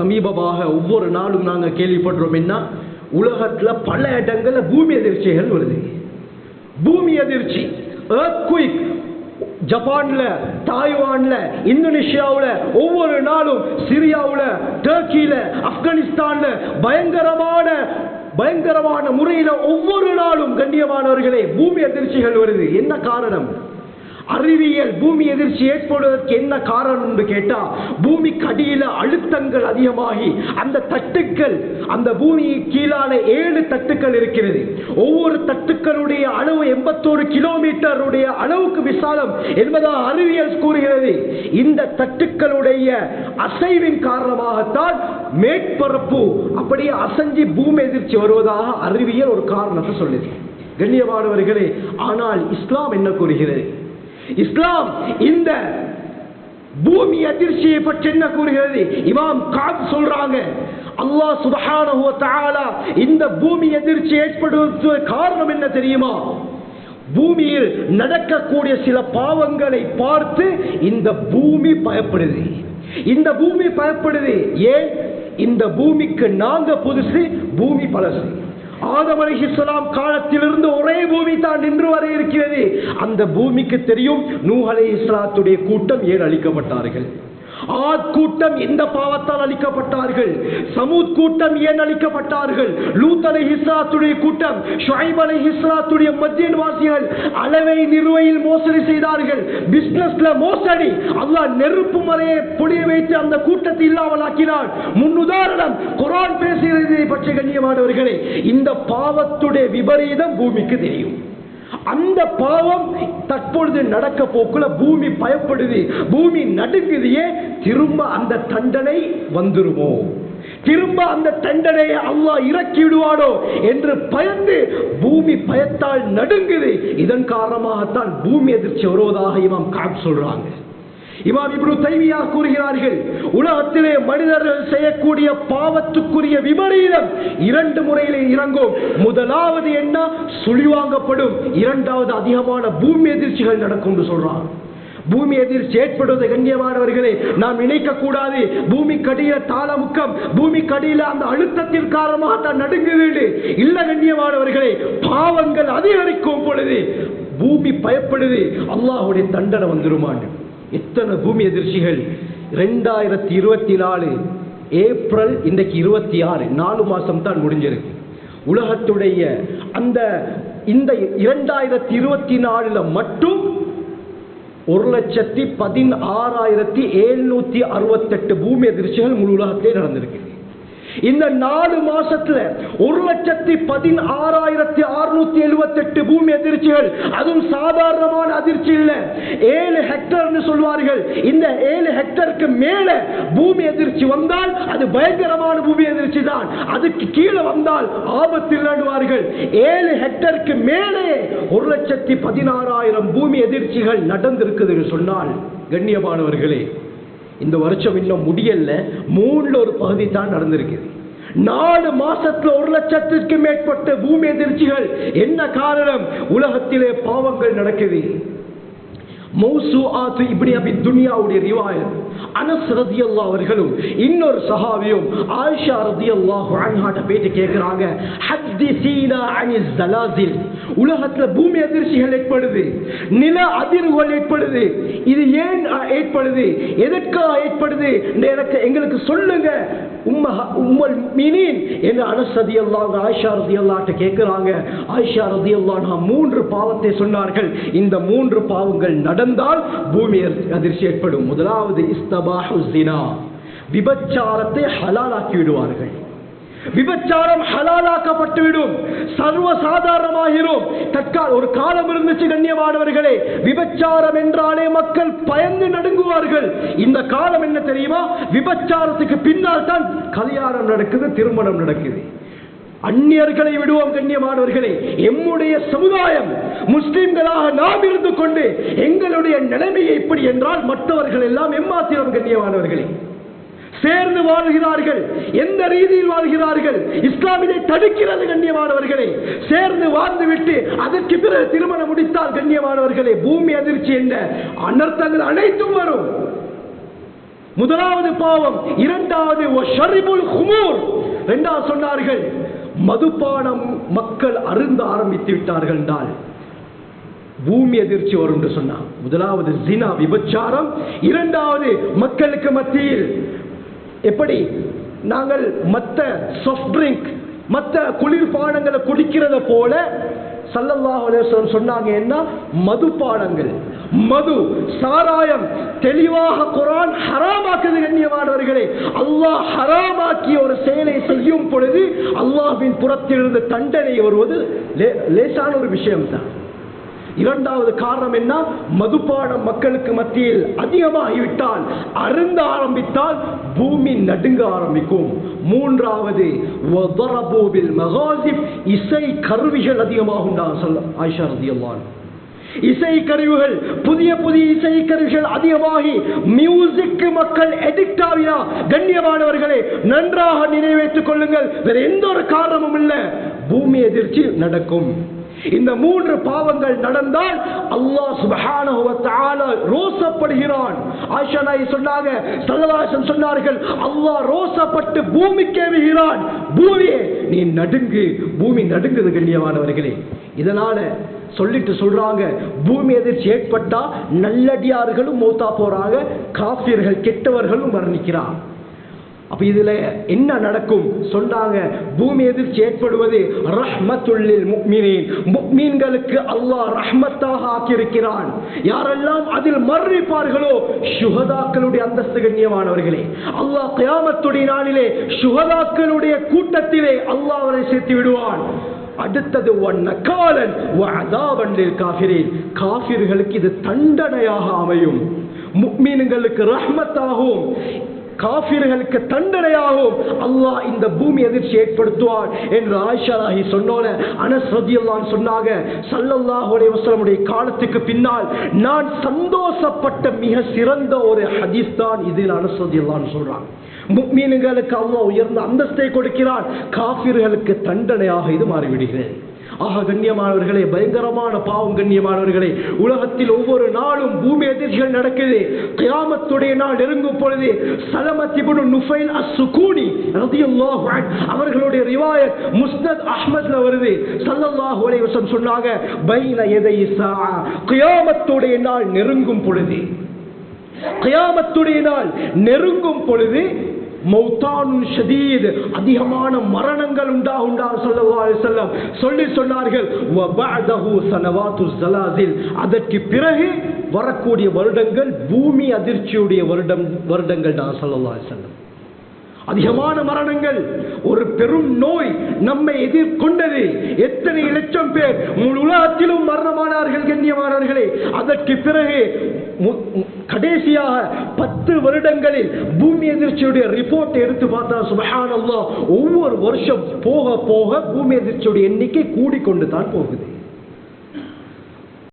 சமீபமாக ஒவ்வொரு நாளும் நாங்கள் கேள்விப்படுறோம் என்ன? உலகத்தில் பல இடங்களில் பூமி அதிர்ச்சிகள் வருது. பூமி அதிர்ச்சி குயிக் ஜப்பான்ல தாய்வான்ல இந்தோனேஷியாவில் ஒவ்வொரு நாளும் சிரியாவில் டர்க்கியில ஆப்கானிஸ்தான்ல பயங்கரமான பயங்கரமான முறையில் ஒவ்வொரு நாளும் கண்ணியமானவர்களே பூமி அதிர்ச்சிகள் வருது. என்ன காரணம்? அறிவியல் பூமி எதிர்ச்சி ஏற்படுவதற்கு என்ன காரணம் என்று கேட்டா பூமிக்கு அடியில அழுத்தங்கள் அதிகமாகி அந்த தட்டுக்கள் அந்த பூமிக்கு கீழான ஏழு தட்டுக்கள் இருக்கிறது. ஒவ்வொரு தட்டுக்களுடைய அளவு எண்பத்தோரு கிலோமீட்டருடைய அளவுக்கு விசாலம் என்பதாக அறிவியல் கூறுகிறது. இந்த தட்டுக்களுடைய அசைவின் காரணமாகத்தான் மேற்பரப்பு அப்படியே அசஞ்சி பூமி எதிர்ச்சி வருவதாக அறிவியல் ஒரு காரணத்தை சொல்லுது. கண்ணியமானவர்களே ஆனால் இஸ்லாம் என்ன கூறுகிறது? இஸ்லாம் இந்த பூமி அதிர்ச்சியை பற்றி என்ன கூறுகிறது? இமாம் காத் சொல்றாங்க அல்லாஹ் சுபஹானஹு தஆலா இந்த பூமி அதிர்ச்சி ஏற்படுவதற்கு காரணம் என்ன தெரியுமா? பூமியில் நடக்கக்கூடிய சில பாவங்களை பார்த்து இந்த பூமி பயப்படுது. இந்த பூமி பயப்படுது. ஏன்? இந்த பூமிக்கு நாங்க புதுசு பூமி பழசு. ஆதம் அலைஹிஸ்ஸலாம் காலத்திலிருந்து ஒரே பூமி தான் நின்று வர இருக்கிறது. அந்த பூமிக்கு தெரியும் நூஹலை அலைஹிஸ்ஸலாத்துடைய கூட்டம் ஏன் அளிக்கப்பட்டார்கள் ஆத் கூட்டம் எந்த பாவத்தால் அழிக்கப்பட்டார்கள்? சமூத் கூட்டம் ஏன் அழிக்கப்பட்டார்கள்? லூத் அலைஹிஸ்ஸலாத்துடைய கூட்டம் ஷுஐப் அலைஹிஸ்ஸலாத்துடைய மத்தியன் வாசிகள் அளவை நிறுவையில் மோசடி செய்தார்கள். பிசினஸ்ல மோசடி. அல்லாஹ் நெருப்பு மறையை பொடிய வைத்து அந்த கூட்டத்தை இல்லாமல் முன் முன்னுதாரணம் குரான் பேசுகிறதை பற்றி கண்ணியமானவர்களே இந்த பாவத்துடைய விபரீதம் பூமிக்கு தெரியும். அந்த பாவம் தற்பொழுது நடக்க போக்குல பூமி பயப்படுது. பூமி நடுங்குதையே திரும்ப அந்த தண்டனை வந்துருமோ? திரும்ப அந்த தண்டனையை அல்லாஹ் இறக்கி விடுவானோ என்று பயந்து பூமி பயத்தால் நடுங்குது. இதன் காரணமாகத்தான் பூமி எதிர்ச்சி வருவதாக இமாம் காப் சொல்றாங்க. இமாம் இப்னு தைமியா கூறுகிறார்கள் உலகத்திலே மனிதர்கள் செய்யக்கூடிய பாவத்துக்குரிய விபரீதம் இரண்டு முறையிலே இறங்கும். முதலாவது என்ன? சுழிவாங்கப்படும் இரண்டாவது அதிகமான பூமி எதிர்ச்சிகள் நடக்கும் என்று சொல்றான். பூமி எதிர்ச்சி ஏற்படுவது கண்ணியமானவர்களே நாம் நினைக்க கூடாது பூமி கடியில தாளமுக்கம் பூமி கடியில அந்த அழுத்தத்தின் காரணமாக தான் நடுங்குது இல்ல கண்ணியமானவர்களே பாவங்கள் அதிகரிக்கும் பொழுது பூமி பயப்படுது. அல்லாஹுடைய தண்டனை வந்துருமான்னு. எத்தனை பூமி எதிர்ச்சிகள்? ரெண்டாயிரத்தி இருபத்தி நாலு ஏப்ரல் இன்றைக்கு இருபத்தி ஆறு நாலு மாதம் தான் முடிஞ்சிருக்கு. உலகத்துடைய அந்த இந்த இரண்டாயிரத்தி இருபத்தி நாலுல மட்டும் ஒரு லட்சத்தி பதினாறாயிரத்தி எழுநூத்தி அறுபத்தெட்டு பூமி எதிர்ச்சிகள் முழு உலகத்திலே நடந்திருக்கு. இந்த நாலு மாசத்துல ஒரு லட்சத்தி பதினாறாயிரத்தி அறுநூத்தி எழுபத்தெட்டு பூமி அதிர்ச்சிகள். அதுவும் சாதாரணமான அதிர்ச்சி இல்ல. ஏழு ஹெக்டர்னு சொல்வார்கள். இந்த ஏழு ஹெக்டருக்கு மேல பூமி அதிர்ச்சி வந்தால் அது பயங்கரமான பூமி அதிர்ச்சி தான். அதுக்கு கீழே வந்தால் ஆபத்து நடுவார்கள் ஏழு ஹெக்டருக்கு மேலே ஒரு லட்சத்தி பதினாறாயிரம் பூமி அதிர்ச்சிகள் நடந்திருக்குதுன்னு சொன்னால் கண்ணியமானவர்களே இந்த வருஷம் இன்னும் முடியல. மூணுல ஒரு பகுதி தான் நடந்திருக்குது. நாலு மாசத்துல ஒரு லட்சத்திற்கு மேற்பட்ட பூமி எதிர்ச்சிகள் என்ன காரணம்? உலகத்திலே பாவங்கள் நடக்குது. மௌசு ஆத்து இப்படி அப்படி துனியாவுடைய ரிவாயம் அனஸ் ரதி அல்லா அவர்களும் இன்னொரு சஹாவியும் ஆயிஷா ரதியல்லாஹு அன்ஹாட்ட போயிட்டு கேக்குறாங்க ஹத்திசீனா அனிஸ் உலகத்துல பூமி அதிர்ச்சிகள் ஏற்படுது நில அதிர்வுகள் ஏற்படுது. இது ஏன் ஏற்படுது? எதற்காக ஏற்படுது? எனக்கு எங்களுக்கு சொல்லுங்க. உம்ம உம்மல் மீனின் என்று அனஸ் ரதியல்லாஹு ஆயிஷா ரதி அல்லாட்ட கேட்கிறாங்க. ஆயிஷா ரதியல்லாஹு மூன்று பாவத்தை சொன்னார்கள். இந்த மூன்று பாவங்கள் நடந்தால் பூமி அதிர்ச்சி ஏற்படும். முதலாவது விபச்சாரத்தை ஹலாலாக்கி விடுவார்கள். விபச்சாரம் ஹலாலாக்கப்பட்டுவிடும் சர்வ சாதாரணமாகிடும் தற்கால ஒரு காலம் இருந்துச்சு கண்ணியமானவர்களே. விபச்சாரம் என்றாலே மக்கள் பயந்து நடுங்குவார்கள். இந்த காலம் என்ன தெரியுமா? விபச்சாரத்துக்கு பின்னால் தான் கல்யாணம் நடக்குது திருமணம் நடக்குது. அந்நியர்களை விடுவோம் கண்ணியமானவர்களே. எம்முடைய சமுதாயம் முஸ்லிம்களாக நாம் இருந்து கொண்டு எங்களுடைய நிலைமையை இப்படி என்றால் மற்றவர்கள் எல்லாம் எம்மாத்திரம் கண்ணியமானவர்களே. சேர்ந்து வாழ்கிறார்கள் எந்த ரீதியில் வாழ்கிறார்கள் இஸ்லாமினை தடுக்கிறது கண்ணியமானவர்களே. சேர்ந்து வாழ்ந்துவிட்டு அதற்கு பிறகு திருமணம் முடித்தால் கண்ணியமானவர்களே பூமி அதிர்ச்சி என்ற அனர்த்தங்கள் அனைத்தும் வரும். முதலாவது பாவம் இரண்டாவது ஹுமூர் இரண்டாவது சொன்னார்கள். மதுபானம் மக்கள் அருந்த ஆரம்பித்து விட்டார்கள் என்றால் பூமி அதிர்ச்சி வரும் என்று சொன்னார். முதலாவது ஜினா விபச்சாரம். இரண்டாவது மக்களுக்கு மத்தியில் எப்படி நாங்கள் மற்ற சாஃப்ட் ட்ரிங்க் மற்ற குளிர்பானங்களை குடிக்கிறத போல சல்லல்லாஹ் சொன்னாங்க என்ன? மதுபானங்கள். மது சாராயம் தெளிவாக குரான் ஹராமாக்குது கண்ணியமானவர்களே. அல்லாஹ் ஹராமாக்கிய ஒரு செயலை செய்யும் பொழுது அல்லாஹின் புறத்திலிருந்து தண்டனை வருவது லேசான ஒரு விஷயம்தான். இரண்டாவது காரணம் என்ன? மதுபானம் மக்களுக்கு மத்தியில் அதிகமாகிவிட்டால் அருந்த ஆரம்பித்தால் பூமி நடுங்க ஆரம்பிக்கும். மூன்றாவது இசை கருவிகள் அதிகமாக உண்டாக சொல்ல ஆயிஷா ரதியல்லான் இசை கருவிகள் புதிய புதிய இசை கருவிகள் அதிகமாகி மியூசிக்கு மக்கள் எடிக்ட் ஆகினா கண்ணியமானவர்களை நன்றாக நினைவைத்துக் கொள்ளுங்கள். வேற எந்த ஒரு காரணமும் இல்லை. பூமி எதிர்ச்சி நடக்கும். இந்த மூன்று பாவங்கள் நடந்தால் அல்லாஹ் சுபஹானஹு வ தஆலா ரோசப்படுகிறான். ஆயிஷா நாயகி சொன்னாங்க சல்லல்லாஹு சொன்னார்கள் அல்லாஹ் ரோசப்பட்டு பூமிக்கு ஏவுகிறான் பூமியே நீ நடுங்கு. பூமி நடுங்குது கண்ணியமானவர்களே இதனால சொல்லிட்டு சொல்றாங்க. பூமி எதிர்ச்சி ஏற்பட்டா நல்லடியார்களும் மௌத்தா போறாங்க. காஃபியர்கள் கெட்டவர்களும் வர்ணிக்கிறான் அப்ப இதுல என்ன நடக்கும்? சொன்னாங்க பூமி எதிர்ச்சி ஏற்படுவது ரஹ்மத்துள்ளில் முக்மீனின். முக்மீன்களுக்கு அல்லாஹ் ரஹ்மத்தாக ஆக்கியிருக்கிறான். யாரெல்லாம் அதில் மரணிப்பார்களோ? சுகதாக்களுடைய அந்தஸ்து கண்ணியமானவர்களே. அல்லாஹ் கயாமத்துடைய நாளிலே சுகதாக்களுடைய கூட்டத்திலே அல்லாஹ் அவரை சேர்த்து விடுவான். அடுத்தது ஒன்னக்காலன் வஅதாபன்லில் காஃபிர்களுக்கு இது தண்டனையாக அமையும். முக்மீன்களுக்கு ரஹ்மத்தாகவும் காபிர்களுக்கு தண்டனையாகும். அல்லாஹ் இந்த பூமி எதிர்ச்சி ஏற்படுத்துவார் என்று ஆயிஷா ராஹி சொன்னோன அனஸ் சொன்னாங்க சல்லல்லாஹுடைய வசலமுடைய காலத்துக்கு பின்னால் நான் சந்தோஷப்பட்ட மிக சிறந்த ஒரு ஹதீஸ் தான் இதில் அனஸ்ரதியெல்லாம் சொல்கிறான் முக்மீன்களுக்கு அல்லாஹ் உயர்ந்த அந்தஸ்தை கொடுக்கிறான். காபிர்களுக்கு தண்டனையாக இது மாறிவிடுகிறது. ஆக கண்ணியமானவர்களே பயங்கரமான பாவம் கண்ணியமானவர்களே உலகத்தில் ஒவ்வொரு நாளும் பூமி எதிர்ச்சிகள் நடக்குது. கியாமத்துடைய நாள் நெருங்கும் பொழுது சலமத்திபுடு நுஃபைல் அசுகூனி ரலியல்லாஹு அவர்களுடைய ரிவாயத் முஸ்னத் அஹ்மத்ல வருது. ஸல்லல்லாஹு அலைஹி வஸல்லம் சொன்னாங்க பைன எதை ஸாஅ கியாமத்துடைய நாள் நெருங்கும் பொழுது கியாமத்துடைய நாள் நெருங்கும் பொழுது அதிகமான மரணங்கள் உண்டா உண்டா ஸல்லல்லாஹு அலைஹி சொல்லி சொன்னார்கள் வ பஅதஹு ஸனவாத்து ஸலாசில் அதற்கு பிறகு வரக்கூடிய வருடங்கள் பூமி அதிர்ச்சியுடைய வருடம் வருடங்கள் தான் ஸல்லல்லாஹு செல்லம் அதிகமான மரணங்கள். ஒரு பெரும் நோய் நம்மை எதிர்கொண்டது. எத்தனை லட்சம் பேர் முழு உலகத்திலும் மரணமானார்கள் கண்ணியமானார்களே அதற்கு பிறகு மு- கடைசியாக பத்து வருடங்களில் பூமி எதிர்ச்சியுடைய ரிப்போர்ட் எடுத்து பார்த்தா சுபஹானல்லா ஒவ்வொரு வருஷம் போக போக பூமி எதிர்ச்சியுடைய எண்ணிக்கை கூடிக்கொண்டு தான் போகுது.